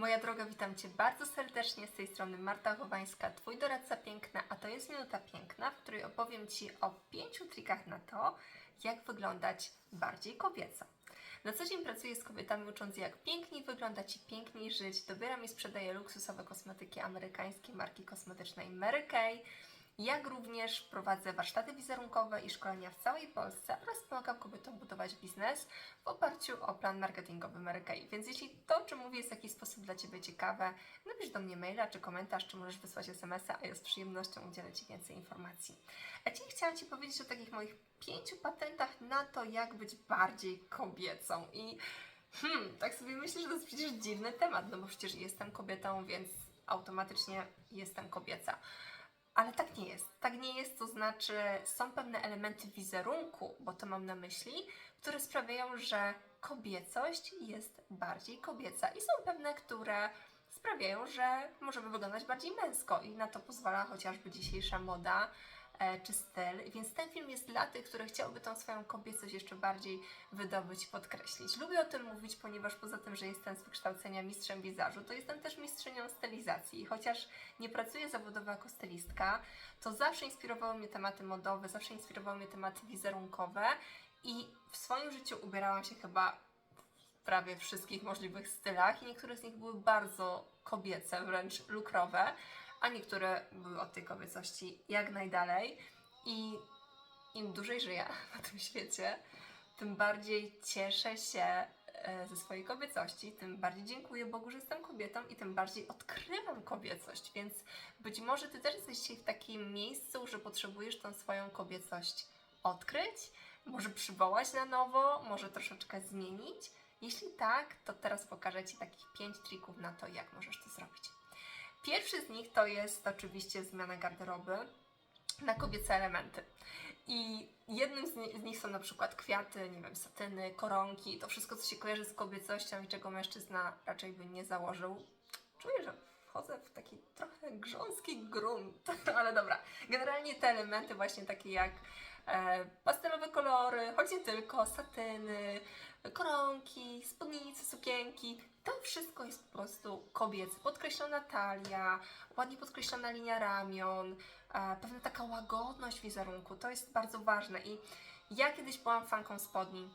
Moja droga, witam Cię bardzo serdecznie. Z tej strony Marta Chowańska, Twój doradca piękna, a to jest Minuta Piękna, w której opowiem Ci o pięciu trikach na to, jak wyglądać bardziej kobieco. Na co dzień pracuję z kobietami, ucząc jak piękniej wyglądać i piękniej żyć. Dobieram i sprzedaję luksusowe kosmetyki amerykańskiej marki kosmetycznej Mary Kay. Jak również prowadzę warsztaty wizerunkowe i szkolenia w całej Polsce oraz pomagam kobietom budować biznes w oparciu o plan marketingowy Kay. Więc jeśli to, czym mówię, jest w jakiś sposób dla Ciebie ciekawe, napisz do mnie maila czy komentarz, czy możesz wysłać SMS-a, a ja z przyjemnością udzielę Ci więcej informacji. A dziś chciałam Ci powiedzieć o takich moich pięciu patentach na to, jak być bardziej kobiecą. I hmm, tak sobie myślę, że to jest przecież dziwny temat, no bo przecież jestem kobietą, więc automatycznie jestem kobieca. Ale tak nie jest. Tak nie jest, to znaczy są pewne elementy wizerunku, bo to mam na myśli, które sprawiają, że kobiecość jest bardziej kobieca. I są pewne, które sprawiają, że możemy wyglądać bardziej męsko i na to pozwala chociażby dzisiejsza moda czy styl. Więc ten film jest dla tych, które chciałyby tą swoją kobiecość jeszcze bardziej wydobyć, podkreślić. Lubię o tym mówić, ponieważ poza tym, że jestem z wykształcenia mistrzem wizażu, to jestem też mistrzynią stylizacji. I Chociaż nie pracuję zawodowo jako stylistka, to zawsze inspirowały mnie tematy modowe, zawsze inspirowały mnie tematy wizerunkowe i w swoim życiu ubierałam się chyba prawie wszystkich możliwych stylach i niektóre z nich były bardzo kobiece, wręcz lukrowe, a niektóre były od tej kobiecości jak najdalej. I im dłużej żyję na tym świecie, tym bardziej cieszę się e, ze swojej kobiecości, tym bardziej dziękuję Bogu, że jestem kobietą i tym bardziej odkrywam kobiecość. Więc być może Ty też jesteś w takim miejscu, że potrzebujesz tą swoją kobiecość odkryć, może przywołać na nowo, może troszeczkę zmienić. Jeśli tak, to teraz pokażę Ci takich 5 trików na to, jak możesz to zrobić. Pierwszy z nich to jest oczywiście zmiana garderoby na kobiece elementy. I jednym z, z nich są na przykład kwiaty, nie wiem, satyny, koronki, to wszystko, co się kojarzy z kobiecością i czego mężczyzna raczej by nie założył. Czuję, że wchodzę w taki trochę grząski grunt, ale dobra. Generalnie te elementy właśnie takie jak pastelowe kolory, choć nie tylko, satyny, koronki, spódnice, sukienki. To wszystko jest po prostu kobiece. Podkreślona talia, ładnie podkreślona linia ramion, e, pewna taka łagodność wizerunku. To jest bardzo ważne i ja kiedyś byłam fanką spodni.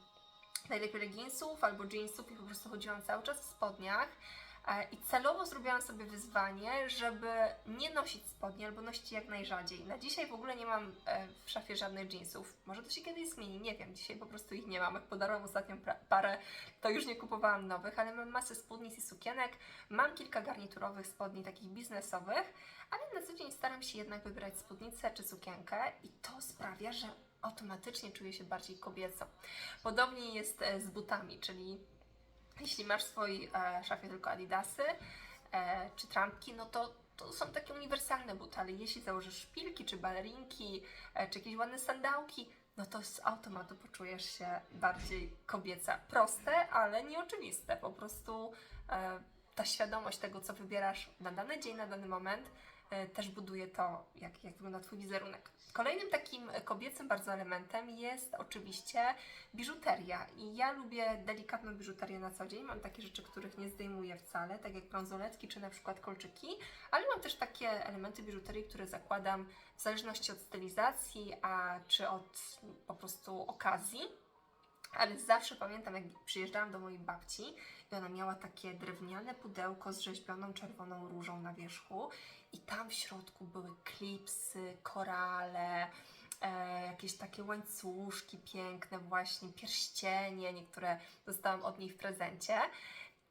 Najlepiej leginsów albo jeansów i po prostu chodziłam cały czas w spodniach. E, I celowo zrobiłam sobie wyzwanie, żeby nie nosić spodni albo nosić jak najrzadziej. Na dzisiaj w ogóle nie mam e, w szafie żadnych jeansów. Może to się kiedyś zmieni, nie wiem. Dzisiaj po prostu ich nie mam. Jak podarłam ostatnią parę, to już nie kupowałam nowych, ale mam masę spódnic i sukienek. Mam kilka garniturowych spodni, takich biznesowych, ale na co dzień staram się jednak wybierać spódnicę czy sukienkę i to sprawia, że automatycznie czuję się bardziej kobieco. Podobnie jest e, z butami, czyli jeśli masz w swojej e, szafie tylko adidasy e, czy trampki, no to, to są takie uniwersalne buty, ale jeśli założysz szpilki czy balerinki, e, czy jakieś ładne sandałki, no to z automatu poczujesz się bardziej kobieca. Proste, ale nieoczywiste. Po prostu ta świadomość tego, co wybierasz na dany dzień, na dany moment, też buduje to, jak, jak wygląda Twój wizerunek. Kolejnym takim e, kobiecym bardzo elementem jest oczywiście biżuteria. I ja lubię delikatną biżuterię na co dzień. Mam takie rzeczy, których nie zdejmuję wcale, tak jak bransoletki czy na przykład kolczyki, ale mam też takie elementy biżuterii, które zakładam w zależności od stylizacji, a czy od po prostu okazji. Ale zawsze pamiętam, jak przyjeżdżałam do mojej babci i ona miała takie drewniane pudełko z rzeźbioną czerwoną różą na wierzchu i tam w środku były klipsy, korale, e, jakieś takie łańcuszki piękne właśnie, pierścienie, niektóre dostałam od niej w prezencie.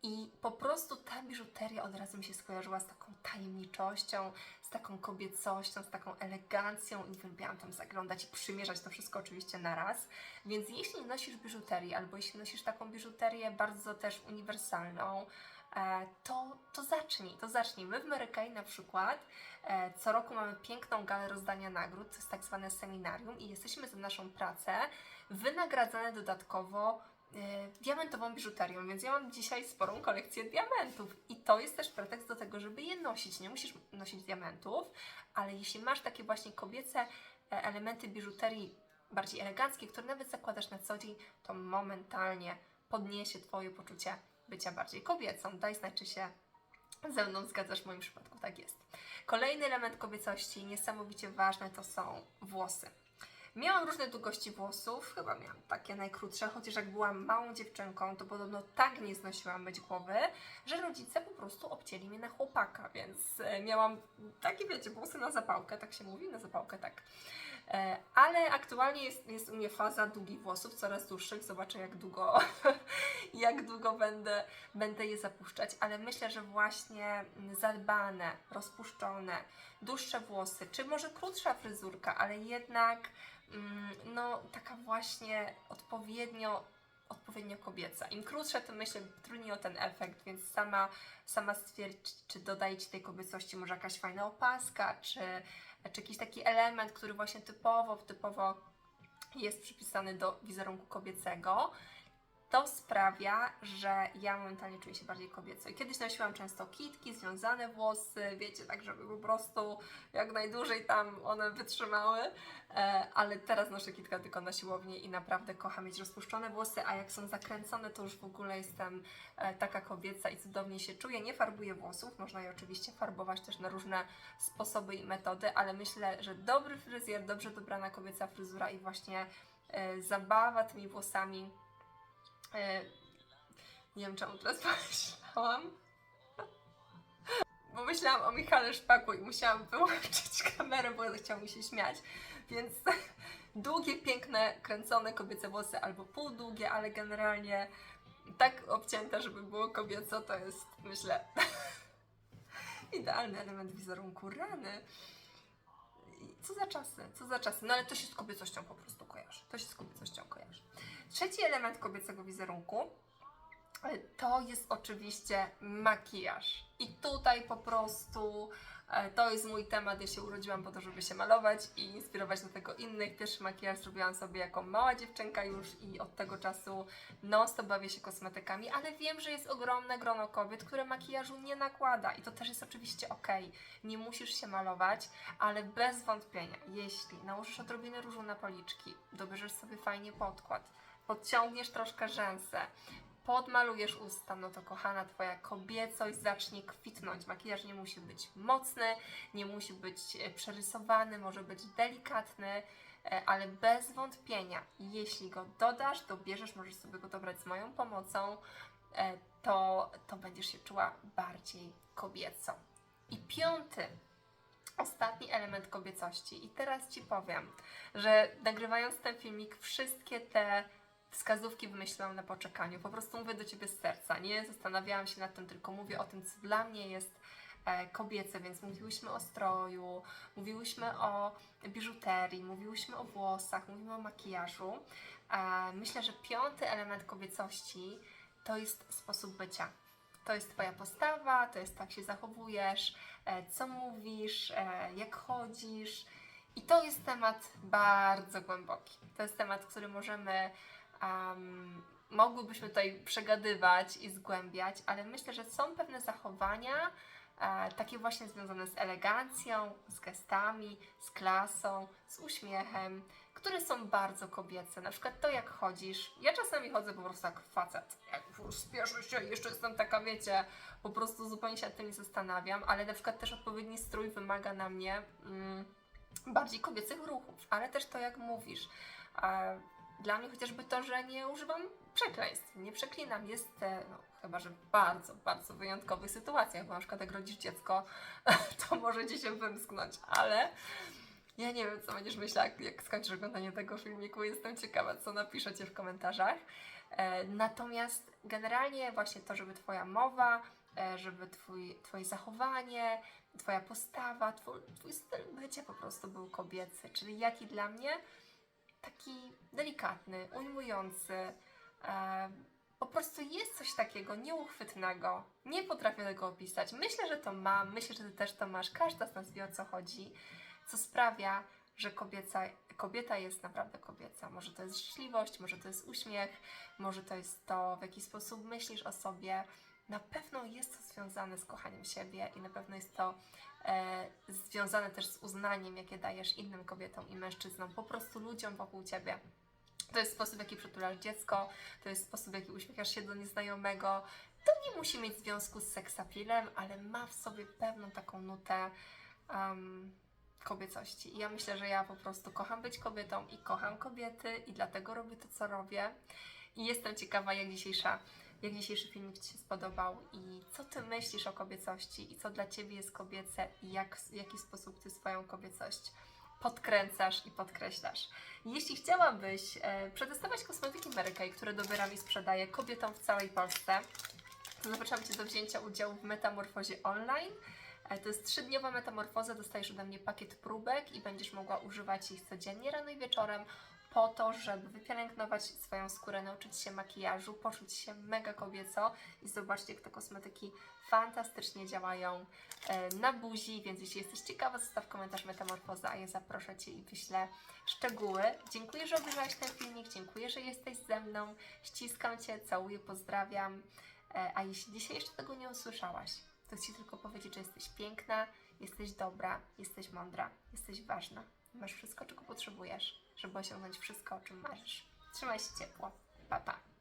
I po prostu ta biżuteria od razu mi się skojarzyła z taką tajemniczością, z taką kobiecością, z taką elegancją i uwielbiałam tam zaglądać i przymierzać to wszystko oczywiście na raz. Więc jeśli nosisz biżuterię, albo jeśli nosisz taką biżuterię bardzo też uniwersalną, e, to, to zacznij, to zacznij. My w Mary Kay na przykład e, co roku mamy piękną galę rozdania nagród, to jest tak zwane seminarium i jesteśmy za naszą pracę wynagradzane dodatkowo diamentową biżuterią, więc ja mam dzisiaj sporą kolekcję diamentów i to jest też pretekst do tego, żeby je nosić. Nie musisz nosić diamentów, ale jeśli masz takie właśnie kobiece e, elementy biżuterii bardziej eleganckie, które nawet zakładasz na co dzień, to momentalnie podniesie Twoje poczucie bycia bardziej kobiecą. Daj znać, czy się ze mną zgadzasz w moim przypadku, tak jest. Kolejny element kobiecości, niesamowicie ważny, to są włosy. Miałam różne długości włosów, chyba miałam takie najkrótsze, chociaż jak byłam małą dziewczynką, to podobno tak nie znosiłam myć głowy, że rodzice po prostu obcięli mnie na chłopaka, więc e, miałam takie, wiecie, włosy na zapałkę, tak się mówi, na zapałkę, tak. E, Ale aktualnie jest, jest u mnie faza długich włosów, coraz dłuższych. Zobaczę, jak długo, jak długo będę, będę je zapuszczać. Ale myślę, że właśnie zadbane, rozpuszczone, dłuższe włosy, czy może krótsza fryzurka, ale jednak mm, no, taka właśnie odpowiednio, odpowiednio kobieca. Im krótsze, tym myślę trudniej o ten efekt, więc sama, sama stwierdź, czy dodaje Ci tej kobiecości może jakaś fajna opaska, czy czy jakiś taki element, który właśnie typowo, typowo jest przypisany do wizerunku kobiecego, to sprawia, że ja momentalnie czuję się bardziej kobieco. I kiedyś nosiłam często kitki, związane włosy, wiecie, tak żeby po prostu jak najdłużej tam one wytrzymały, e, ale teraz noszę kitka tylko na siłowni i naprawdę kocham mieć rozpuszczone włosy, a jak są zakręcone, to już w ogóle jestem e, taka kobieca i cudownie się czuję. Nie farbuję włosów, można je oczywiście farbować też na różne sposoby i metody, ale myślę, że dobry fryzjer, dobrze dobrana kobieca fryzura i właśnie e, zabawa tymi włosami E, nie wiem, czemu teraz pomyślałam. Bo myślałam o Michale Szpaku i musiałam wyłączyć kamerę, bo chciał mi się śmiać. Więc długie, piękne, kręcone kobiece włosy albo półdługie, ale generalnie tak obcięte, żeby było kobieco, to jest, myślę, idealny element wizerunku. Rany. Co za czasy, co za czasy. No ale to się z kobiecością po prostu kojarzy. To się z kobiecością kojarzy. Trzeci element kobiecego wizerunku e, to jest oczywiście makijaż. I tutaj po prostu e, to jest mój temat. Ja się urodziłam po to, żeby się malować i inspirować do tego innych. Pierwszy makijaż zrobiłam sobie jako mała dziewczynka już i od tego czasu non stop bawię się kosmetykami, ale wiem, że jest ogromne grono kobiet, które makijażu nie nakłada i to też jest oczywiście ok. Nie musisz się malować, ale bez wątpienia, jeśli nałożysz odrobinę różu na policzki, dobierzesz sobie fajnie podkład, podciągniesz troszkę rzęsę, podmalujesz usta, no to kochana Twoja kobiecość zacznie kwitnąć. Makijaż nie musi być mocny, nie musi być e, przerysowany, może być delikatny, e, ale bez wątpienia, jeśli go dodasz, dobierzesz, możesz sobie go dobrać z moją pomocą, e, to, to będziesz się czuła bardziej kobieco. I piąty, ostatni element kobiecości. I teraz Ci powiem, że nagrywając ten filmik, wszystkie te wskazówki wymyśliłam na poczekaniu. Po prostu mówię do Ciebie z serca, nie zastanawiałam się nad tym, tylko mówię o tym, co dla mnie jest e, kobiece, więc mówiłyśmy o stroju, mówiłyśmy o biżuterii, mówiłyśmy o włosach, mówimy o makijażu. E, myślę, że piąty element kobiecości to jest sposób bycia. To jest Twoja postawa, to jest tak się zachowujesz, e, co mówisz, jak chodzisz. I to jest temat bardzo głęboki. To jest temat, który możemy, um, mogłybyśmy tutaj przegadywać i zgłębiać, ale myślę, że są pewne zachowania, e, takie właśnie związane z elegancją, z gestami, z klasą, z uśmiechem, które są bardzo kobiece. Na przykład to, jak chodzisz. Ja czasami chodzę po prostu jak facet. Jak spieszę się jeszcze jestem taka, wiecie, po prostu zupełnie się nad tym nie zastanawiam, ale na przykład też odpowiedni strój wymaga na mnie mm, bardziej kobiecych ruchów, ale też to, jak mówisz. E, Dla mnie chociażby to, że nie używam przekleństw, nie przeklinam. Jest, e, no, chyba że w bardzo, bardzo wyjątkowych sytuacjach, bo na przykład jak rodzisz dziecko, to może ci się wymsknąć, ale ja nie wiem, co będziesz myślała, jak, jak skończysz oglądanie tego filmiku. Jestem ciekawa, co napiszecie w komentarzach. E, natomiast generalnie właśnie to, żeby Twoja mowa, e, żeby twój, Twoje zachowanie, Twoja postawa, twój, twój styl bycia po prostu był kobiecy. Czyli jaki dla mnie? Taki delikatny, ujmujący. E, po prostu jest coś takiego nieuchwytnego. Nie potrafię tego opisać. Myślę, że to mam, myślę, że Ty też to masz. Każda z nas wie o co chodzi co sprawia, że kobieca, kobieta jest naprawdę kobieca. Może to jest życzliwość, może to jest uśmiech, może to jest to, w jaki sposób myślisz o sobie. Na pewno jest to związane z kochaniem siebie i na pewno jest to e, związane też z uznaniem, jakie dajesz innym kobietom i mężczyznom, po prostu ludziom wokół ciebie. To jest sposób, w jaki przytulasz dziecko, to jest sposób, w jaki uśmiechasz się do nieznajomego. To nie musi mieć związku z seksapilem, ale ma w sobie pewną taką nutę um, kobiecości. I ja myślę, że ja po prostu kocham być kobietą i kocham kobiety i dlatego robię to, co robię. I jestem ciekawa, jak dzisiejsza jak dzisiejszy filmik Ci się spodobał i co Ty myślisz o kobiecości i co dla Ciebie jest kobiece i jak, w jaki sposób Ty swoją kobiecość podkręcasz i podkreślasz. Jeśli chciałabyś e, przetestować kosmetyki Mary Kay, które dobieram i sprzedaję kobietom w całej Polsce, to zapraszam Cię do wzięcia udziału w metamorfozie online. E, To jest trzydniowa metamorfoza, dostajesz ode mnie pakiet próbek i będziesz mogła używać ich codziennie rano i wieczorem po to, żeby wypielęgnować swoją skórę, nauczyć się makijażu, poczuć się mega kobieco i zobaczcie, jak te kosmetyki fantastycznie działają na buzi, więc jeśli jesteś ciekawa, zostaw komentarz Metamorfoza, a ja zaproszę Cię i wyślę szczegóły. Dziękuję, że obejrzałeś ten filmik, dziękuję, że jesteś ze mną, ściskam Cię, całuję, pozdrawiam, E, a jeśli dzisiaj jeszcze tego nie usłyszałaś, to chcę Ci tylko powiedzieć, że jesteś piękna, jesteś dobra, jesteś mądra, jesteś ważna. Masz wszystko, czego potrzebujesz, żeby osiągnąć wszystko, o czym marzysz. Trzymaj się ciepło. Pa, pa.